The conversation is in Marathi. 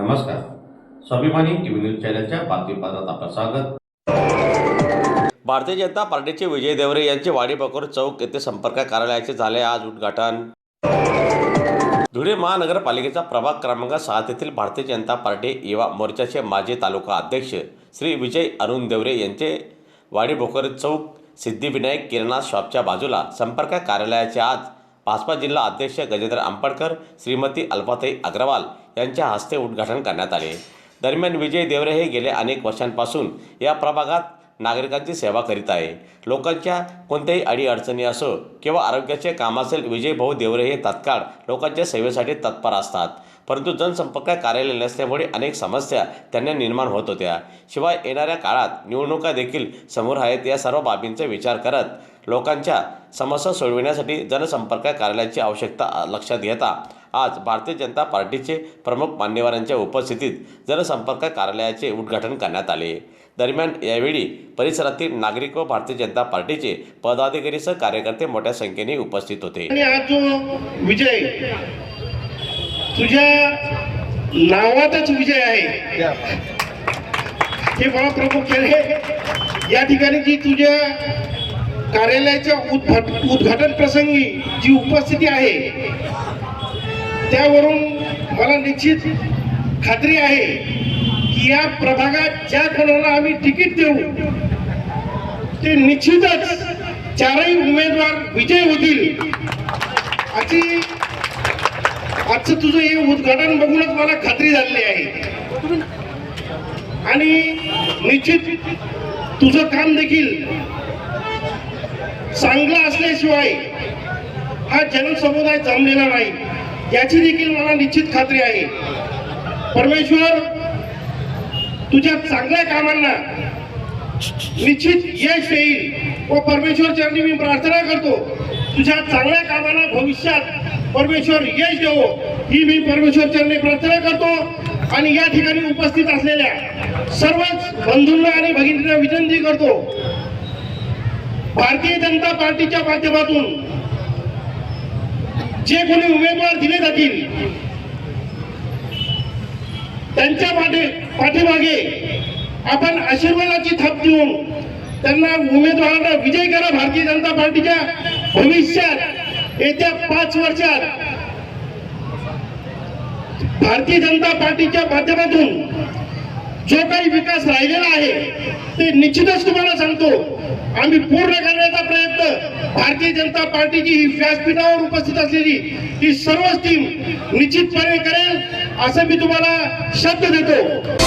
नमस्कार. स्वाभिमानी टीव्ही न्यूज चॅनलच्या बातमीपत्रात आपलं स्वागत. भारतीय जनता पार्टीचे विजय देवरे यांचे वाडीपकोर चौक येथे संपर्क कार्यालयाचे झाले आज उद्घाटन. धुळे महानगरपालिकेचा प्रभाग क्रमांक सात येथील भारतीय जनता पार्टी युवा मोर्चाचे माजी तालुका अध्यक्ष श्री विजय अरुण देवरे यांचे वाडीभोकर चौक सिद्धिविनायक किराणा शॉपच्या बाजूला संपर्क कार्यालयाचे आज भाजपा जिल्हा अध्यक्ष गजेंद्र आंबडकर श्रीमती अल्पाताई अग्रवाल यांच्या हस्ते उद्घाटन करण्यात आले. दरम्यान विजय देवरे हे गेल्या अनेक वर्षांपासून या प्रभागात नागरिकांची सेवा करीत आहे. लोकांच्या कोणत्याही अडीअडचणी असो किंवा आरोग्याचे काम असेल विजय भाऊ देवरे हे तत्काळ लोकांच्या सेवेसाठी तत्पर असतात. परंतु जनसंपर्क कार्यालय नसल्यामुळे अनेक समस्या त्यांना निर्माण होत होत्या. शिवाय येणाऱ्या काळात निवडणुका देखील समोर आहेत या सर्व बाबींचा विचार करत लोकांच्या समस्या सोडविण्यासाठी जनसंपर्क कार्यालयाची आवश्यकता लक्षात घेता. आज भारतीय जनता पार्टीचे प्रमुख मान्यवरांच्या उपस्थितीत जनसंपर्क कार्यालयाचे उद्घाटन करण्यात आले. दरम्यान यावेळी परिसरातील नागरिक व भारतीय जनता पार्टीचे पदाधिकारीसह कार्यकर्ते मोठ्या संख्येने उपस्थित होते. आणि आज जो विजय तुझ्या नावातच विजय आहे. हे मला या ठिकाणी जी तुझ्या कार्यालयाच्या उद्घाट उद्घाटन प्रसंगी जी उपस्थिती आहे त्यावरून मला निश्चित खात्री आहे की या प्रभागात ज्या कोणाला आम्ही तिकीट देऊ ते निश्चितच चारही उमेदवार विजय होतील. अशी आजचं तुझं हे उद्घाटन बघूनच मला खात्री झालेली आहे. आणि निश्चित तुझं काम देखील चांगलं असल्याशिवाय हा जनसमुदाय जमलेला नाही. याची देखील मला निश्चित खात्री आहे. परमेश्वर तुझ्या चांगल्या कामांना निश्चित यश येईल व परमेश्वर चरणी मी प्रार्थना करतो. तुझ्या चांगल्या कामाला भविष्यात परमेश्वर यश देवो ही मी परमेश्वर चरणी प्रार्थना करतो. आणि या ठिकाणी उपस्थित असलेल्या सर्वच बंधूंना आणि भगिनींना विनंती करतो. भारतीय जनता पार्टीच्या माध्यमातून जे कोणी उमेदवार दिले जातील त्यांच्या पाठीमागे आपण आशीर्वादाची थाप देऊन त्यांना उमेदवारांना विजय करा भारतीय जनता पार्टीच्या भविष्यात येत्या पाच वर्षात. भारतीय जनता पार्टीच्या माध्यमातून जो काही विकास राहिलेला आहे ते निश्चितच तुम्हाला सांगतो. आम्ही पूर्ण करण्याचा प्रयत्न भारतीय जनता पार्टीची ही व्यासपीठावर उपस्थित असलेली ही सर्वच टीम निश्चितपणे करेल असं मी तुम्हाला शब्द देतो.